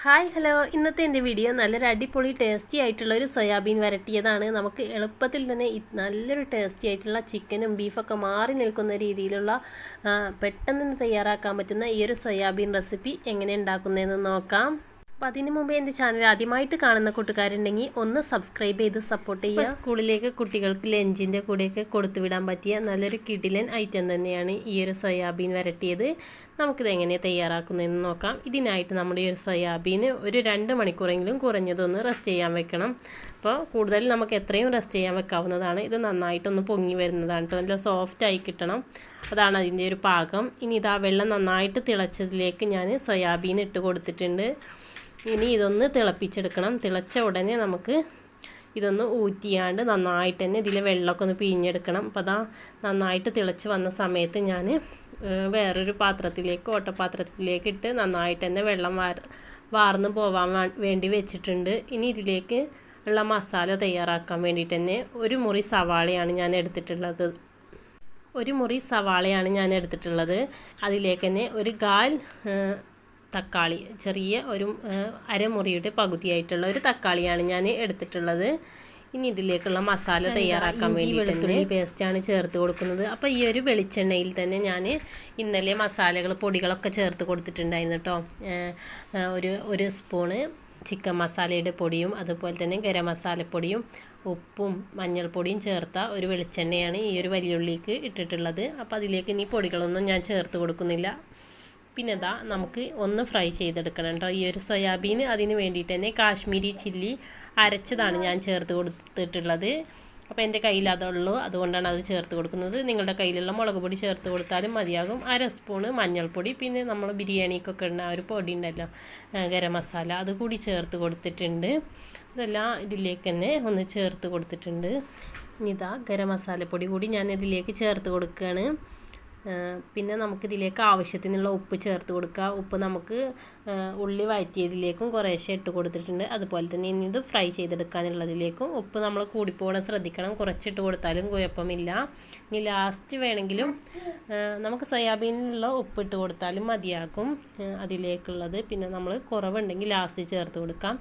Hi hello. ഇന്നത്തെ എന്റെ video നല്ലൊരു അടിപൊളി ടേസ്റ്റി ആയിട്ടുള്ള ഒരു സോയാബീൻ വരട്ടിയതാണ്. നമുക്ക് എളുപ്പത്തിൽ തന്നെ നല്ലൊരു ടേസ്റ്റി ആയിട്ടുള്ള ചിക്കനും ബീഫൊക്കെ മാറി നിൽക്കുന്ന രീതിയിലുള്ള പെട്ടെന്ന് തയ്യാറാക്കാൻ പറ്റുന്ന ഈ ഒരു സോയാബീൻ റെസിപ്പി എങ്ങനെ ഉണ്ടാക്കുന്നതെന്ന് നോക്കാം. അപ്പോൾ അതിന് മുമ്പേ എന്റെ ചാനൽ ആദ്യമായിട്ട് കാണുന്ന കൂട്ടുകാരുണ്ടെങ്കിൽ ഒന്ന് സബ്സ്ക്രൈബ് ചെയ്ത് സപ്പോർട്ട് ചെയ്യുക. സ്കൂളിലേക്ക് കുട്ടികൾക്ക് ലഞ്ചിന്റെ കൂടെയൊക്കെ കൊടുത്തു വിടാൻ പറ്റിയ നല്ലൊരു കിടിലൻ ഐറ്റം തന്നെയാണ് ഈ ഒരു സോയാബീൻ വരട്ടിയത്. നമുക്കിത് എങ്ങനെയാണ് തയ്യാറാക്കുന്നതെന്ന് നോക്കാം. ഇതിനായിട്ട് നമ്മുടെ ഈ ഒരു സോയാബീന് ഒരു രണ്ട് മണിക്കൂറെങ്കിലും കുറഞ്ഞതൊന്ന് റെസ്റ്റ് ചെയ്യാൻ വെക്കണം. അപ്പോൾ കൂടുതൽ നമുക്ക് എത്രയും റെസ്റ്റ് ചെയ്യാൻ വെക്കാവുന്നതാണ്. ഇത് നന്നായിട്ടൊന്ന് പൊങ്ങി വരുന്നതാണ് കേട്ടോ നല്ല സോഫ്റ്റായി കിട്ടണം. അതാണ് അതിന്റെ ഒരു പാകം. ഇനി ഇതാ വെള്ളം നന്നായിട്ട് തിളച്ചതിലേക്ക് ഞാൻ സോയാബീൻ ഇട്ട് കൊടുത്തിട്ടുണ്ട്. ഇനി ഇതൊന്ന് തിളപ്പിച്ചെടുക്കണം. തിളച്ച ഉടനെ നമുക്ക് ഇതൊന്ന് ഊറ്റിയാണ്ട് നന്നായിട്ട് തന്നെ ഇതിലെ വെള്ളമൊക്കെ ഒന്ന് പിഴിഞ്ഞെടുക്കണം. അപ്പോൾ അതാ നന്നായിട്ട് തിളച്ച് വന്ന സമയത്ത് ഞാൻ വേറൊരു പാത്രത്തിലേക്ക് ഓട്ടപാത്രത്തിലേക്ക് ഇട്ട് നന്നായിട്ട് തന്നെ വെള്ളം വാർ വാർന്ന് പോവാൻ വേണ്ടി വെച്ചിട്ടുണ്ട്. ഇനി ഇതിലേക്ക് ഉള്ള മസാല തയ്യാറാക്കാൻ വേണ്ടിയിട്ട് തന്നെ ഒരു മുറി സവാളയാണ് ഞാൻ എടുത്തിട്ടുള്ളത്. ഒരു മുറി സവാളയാണ് ഞാൻ എടുത്തിട്ടുള്ളത്. അതിലേക്ക് തന്നെ ഒരു കാൽ തക്കാളി ചെറിയ ഒരു അരമുറിയുടെ പകുതിയായിട്ടുള്ള ഒരു തക്കാളിയാണ് ഞാൻ എടുത്തിട്ടുള്ളത്. ഇനി ഇതിലേക്കുള്ള മസാല തയ്യാറാക്കാൻ വേണ്ടി വെളുത്തുള്ളി പേസ്റ്റാണ് ചേർത്ത് കൊടുക്കുന്നത്. അപ്പോൾ ഈ ഒരു വെളിച്ചെണ്ണയിൽ തന്നെ ഞാൻ ഇന്നലെ മസാലകൾ പൊടികളൊക്കെ ചേർത്ത് കൊടുത്തിട്ടുണ്ടായിരുന്നു കേട്ടോ ഒരു ഒരു സ്പൂണ് ചിക്കൻ മസാലയുടെ പൊടിയും അതുപോലെ തന്നെ ഗരം മസാലപ്പൊടിയും ഉപ്പും മഞ്ഞൾപ്പൊടിയും ചേർത്ത ഒരു വെളിച്ചെണ്ണയാണ് ഈ ഒരു വലിയുള്ളിക്ക് ഇട്ടിട്ടുള്ളത്. അപ്പോൾ അതിലേക്ക് ഇനി പൊടികളൊന്നും ഞാൻ ചേർത്ത് കൊടുക്കുന്നില്ല. പിന്നെ ഇതാ നമുക്ക് ഒന്ന് ഫ്രൈ ചെയ്തെടുക്കണം കേട്ടോ ഈ ഒരു സോയാബീൻ അതിന് വേണ്ടിയിട്ട് തന്നെ കാശ്മീരി ചില്ലി അരച്ചതാണ് ഞാൻ ചേർത്ത് കൊടുത്തിട്ടുള്ളത്. അപ്പോൾ എന്റെ കയ്യിൽ അതുള്ളൂ. അതുകൊണ്ടാണ് അത് ചേർത്ത് കൊടുക്കുന്നത്. നിങ്ങളുടെ കയ്യിലുള്ള മുളക് പൊടി ചേർത്ത് കൊടുത്താലും മതിയാകും. അര സ്പൂണ് മഞ്ഞൾപ്പൊടി പിന്നെ നമ്മൾ ബിരിയാണിക്കൊക്കെ ഇടുന്ന ആ ഒരു പൊടി ഉണ്ടല്ലോ ഗരം മസാല അത് കൂടി ചേർത്ത് കൊടുത്തിട്ടുണ്ട്. അതെല്ലാം ഇതിലേക്ക് തന്നെ ഒന്ന് ചേർത്ത് കൊടുത്തിട്ടുണ്ട്. ഇനി ഇതാ ഗരം മസാലപ്പൊടി കൂടി ഞാൻ ഇതിലേക്ക് ചേർത്ത് കൊടുക്കുകയാണ്. പിന്നെ നമുക്കിതിലേക്ക് ആവശ്യത്തിനുള്ള ഉപ്പ് ചേർത്ത് കൊടുക്കുക. ഉപ്പ് നമുക്ക് ഉള്ളി വഴറ്റിയതിലേക്കും കുറേശ്ശെ ഇട്ട് കൊടുത്തിട്ടുണ്ട്. അതുപോലെ തന്നെ ഇനി ഇത് ഫ്രൈ ചെയ്തെടുക്കാനുള്ളതിലേക്കും ഉപ്പ് നമ്മൾ കൂടിപ്പോകണം ശ്രദ്ധിക്കണം. കുറച്ചിട്ട് കൊടുത്താലും കുഴപ്പമില്ല. ഇനി ലാസ്റ്റ് വേണമെങ്കിലും നമുക്ക് സോയാബീനിലുള്ള ഉപ്പ് ഇട്ട് കൊടുത്താലും മതിയാക്കും അതിലേക്കുള്ളത്. പിന്നെ നമ്മൾ കുറവുണ്ടെങ്കിൽ ലാസ്റ്റ് ചേർത്ത് കൊടുക്കാം.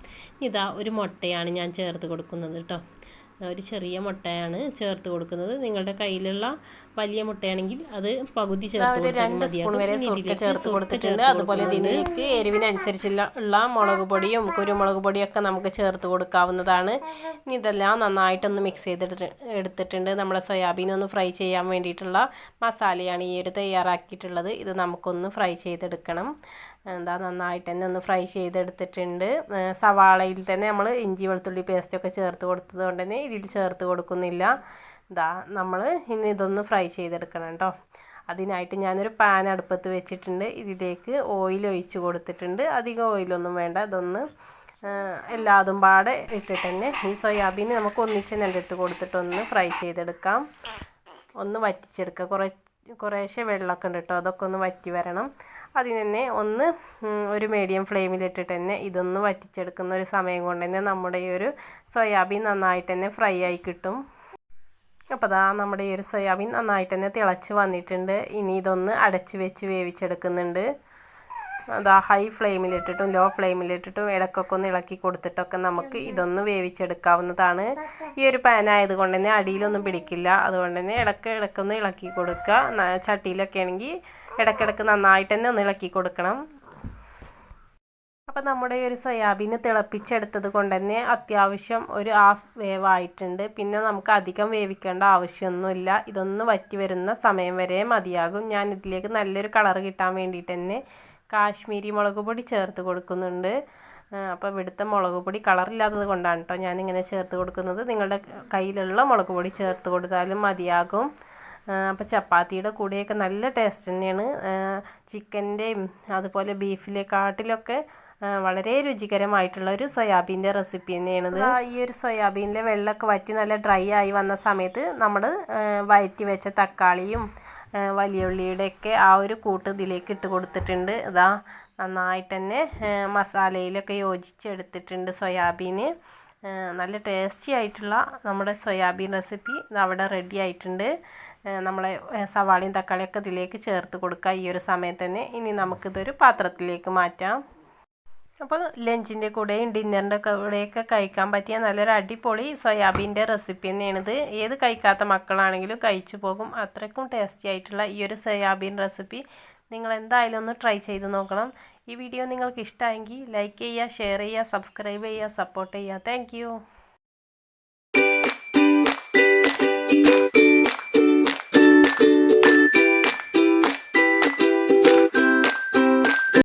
ഇതാ ഒരു മുട്ടയാണ് ഞാൻ ചേർത്ത് കൊടുക്കുന്നത് കേട്ടോ ഒരു ചെറിയ മുട്ടയാണ് ചേർത്ത് കൊടുക്കുന്നത്. നിങ്ങളുടെ കയ്യിലുള്ള വലിയ മുട്ടയാണെങ്കിൽ അത് പകുതി ചേർത്ത് രണ്ട് സ്പൂൺ വരെ ചേർത്ത് കൊടുത്തിട്ടുണ്ട്. അതുപോലെ ഇതിലേക്ക് എരിവിനനുസരിച്ചുള്ള ഉള്ള മുളക് പൊടിയും കുരുമുളക് പൊടിയൊക്കെ നമുക്ക് ചേർത്ത് കൊടുക്കാവുന്നതാണ്. ഇനി ഇതെല്ലാം നന്നായിട്ടൊന്ന് മിക്സ് ചെയ്തിട്ട് എടുത്തിട്ടുണ്ട്. നമ്മുടെ സോയാബീൻ ഒന്ന് ഫ്രൈ ചെയ്യാൻ വേണ്ടിയിട്ടുള്ള മസാലയാണ് ഈ ഒരു തയ്യാറാക്കിയിട്ടുള്ളത്. ഇത് നമുക്കൊന്ന് ഫ്രൈ ചെയ്തെടുക്കണം. എന്താ നന്നായിട്ട് തന്നെ ഒന്ന് ഫ്രൈ ചെയ്തെടുത്തിട്ടുണ്ട്. സവാളയിൽ തന്നെ നമ്മൾ ഇഞ്ചി വെളുത്തുള്ളി പേസ്റ്റൊക്കെ ചേർത്ത് കൊടുത്തത് കൊണ്ട് തന്നെ ഇതിൽ ചേർത്ത് കൊടുക്കുന്നില്ല. ഇതാ നമ്മൾ ഇനി ഇതൊന്ന് ഫ്രൈ ചെയ്തെടുക്കണം കേട്ടോ അതിനായിട്ട് ഞാനൊരു പാൻ അടുപ്പത്ത് വെച്ചിട്ടുണ്ട്. ഇതിലേക്ക് ഓയിൽ ഒഴിച്ച് കൊടുത്തിട്ടുണ്ട്. അധികം ഓയിലൊന്നും വേണ്ട. ഇതൊന്ന് എല്ലാതും പാടെ ഇട്ടിട്ട് തന്നെ ഈ സോയാബീൻ നമുക്ക് ഒന്നിച്ച് തന്നെ കൊടുത്തിട്ടൊന്ന് ഫ്രൈ ചെയ്തെടുക്കാം. ഒന്ന് വറ്റിച്ചെടുക്കുക കുറേ കുറേശ്ശെ വെള്ളമൊക്കെ ഉണ്ട് കേട്ടോ. അതൊക്കെ ഒന്ന് വറ്റി വരണം. അതിന് തന്നെ ഒന്ന് ഒരു മീഡിയം ഫ്ലെയിമിലിട്ടിട്ട് തന്നെ ഇതൊന്ന് വറ്റിച്ചെടുക്കുന്ന ഒരു സമയം കൊണ്ട് തന്നെ നമ്മുടെ ഈ ഒരു സോയാബീൻ നന്നായിട്ട് തന്നെ ഫ്രൈ ആയി കിട്ടും. അപ്പോൾ അതാ നമ്മുടെ ഈ ഒരു സോയാബീൻ നന്നായിട്ട് തന്നെ തിളച്ച് വന്നിട്ടുണ്ട്. ഇനി ഇതൊന്ന് അടച്ച് വെച്ച് വേവിച്ചെടുക്കുന്നുണ്ട്. അതാ ഹൈ ഫ്ലെയിമിലിട്ടിട്ടും ലോ ഫ്ലെയിമിലിട്ടിട്ടും ഇടയ്ക്കൊക്കെ ഒന്ന് ഇളക്കി കൊടുത്തിട്ടൊക്കെ നമുക്ക് ഇതൊന്ന് വേവിച്ചെടുക്കാവുന്നതാണ്. ഈ ഒരു പാൻ ആയതുകൊണ്ട് തന്നെ അടിയിലൊന്നും പിടിക്കില്ല. അതുകൊണ്ട് തന്നെ ഇടയ്ക്ക് ഇടയ്ക്കൊന്ന് ഇളക്കി കൊടുക്കുക. ചട്ടിയിലൊക്കെ ആണെങ്കിൽ ഇടയ്ക്കിടയ്ക്ക് നന്നായിട്ട് തന്നെ ഒന്ന് ഇളക്കി കൊടുക്കണം. അപ്പോൾ നമ്മുടെ ഒരു സോയാബീൻ തിളപ്പിച്ചെടുത്തത് കൊണ്ട് തന്നെ അത്യാവശ്യം ഒരു ഹാഫ് വേവായിട്ടുണ്ട് പിന്നെ നമുക്ക് അധികം വേവിക്കേണ്ട ആവശ്യമൊന്നുമില്ല. ഇതൊന്ന് വറ്റി വരുന്ന സമയം വരെ മതിയാകും. ഞാൻ ഇതിലേക്ക് നല്ലൊരു കളർ കിട്ടാൻ വേണ്ടിയിട്ട് തന്നെ കാശ്മീരി മുളക് പൊടി ചേർത്ത് കൊടുക്കുന്നുണ്ട്. അപ്പോൾ ഇവിടുത്തെ മുളക് പൊടി കളറില്ലാത്തത് കൊണ്ടാണ് കേട്ടോ ഞാനിങ്ങനെ ചേർത്ത് കൊടുക്കുന്നത്. നിങ്ങളുടെ കയ്യിലുള്ള മുളക് പൊടി ചേർത്ത് കൊടുത്താലും മതിയാകും. അപ്പോൾ ചപ്പാത്തിയുടെ കൂടെയൊക്കെ നല്ല ടേസ്റ്റ് തന്നെയാണ്. ചിക്കന്റെയും അതുപോലെ ബീഫിലെ കാട്ടിലൊക്കെ വളരെ രുചികരമായിട്ടുള്ള ഒരു സോയാബീന്റെ റെസിപ്പി തന്നെയാണിത്. ഈ ഒരു സോയാബീനിലെ വെള്ളമൊക്കെ വറ്റി നല്ല ഡ്രൈ ആയി വന്ന സമയത്ത് നമ്മൾ വയറ്റി വെച്ച തക്കാളിയും വലിയ ഉള്ളിയുടെയൊക്കെ ആ ഒരു കൂട്ട് ഇതിലേക്ക് ഇട്ട് കൊടുത്തിട്ടുണ്ട്. ഇതാ നന്നായിട്ട് തന്നെ മസാലയിലൊക്കെ യോജിച്ചെടുത്തിട്ടുണ്ട് സോയാബീന്. നല്ല ടേസ്റ്റി ആയിട്ടുള്ള നമ്മുടെ സോയാബീൻ റെസിപ്പി അവിടെ റെഡി ആയിട്ടുണ്ട്. നമ്മളെ സവാളയും തക്കാളിയൊക്കെ ഇതിലേക്ക് ചേർത്ത് കൊടുക്കുക ഈ ഒരു സമയത്ത് തന്നെ. ഇനി നമുക്കിതൊരു പാത്രത്തിലേക്ക് മാറ്റാം. അപ്പോൾ ലഞ്ചിന്റെ കൂടെയും ഡിന്നറിന്റെ കൂടെയൊക്കെ കഴിക്കാൻ പറ്റിയ നല്ലൊരു അടിപൊളി സോയാബീന്റെ റെസിപ്പി തന്നെയാണിത്. ഏത് കഴിക്കാത്ത മക്കളാണെങ്കിലും കഴിച്ചു പോകും. അത്രയ്ക്കും ടേസ്റ്റി ആയിട്ടുള്ള ഈ ഒരു സോയാബീൻ റെസിപ്പി. നിങ്ങൾ എന്തായാലും ഒന്ന് ട്രൈ ചെയ്ത് നോക്കണം. ഈ വീഡിയോ നിങ്ങൾക്ക് ഇഷ്ടമായെങ്കിൽ ലൈക്ക് ചെയ്യുക ഷെയർ ചെയ്യുക സബ്സ്ക്രൈബ് ചെയ്യുക സപ്പോർട്ട് ചെയ്യുക. താങ്ക്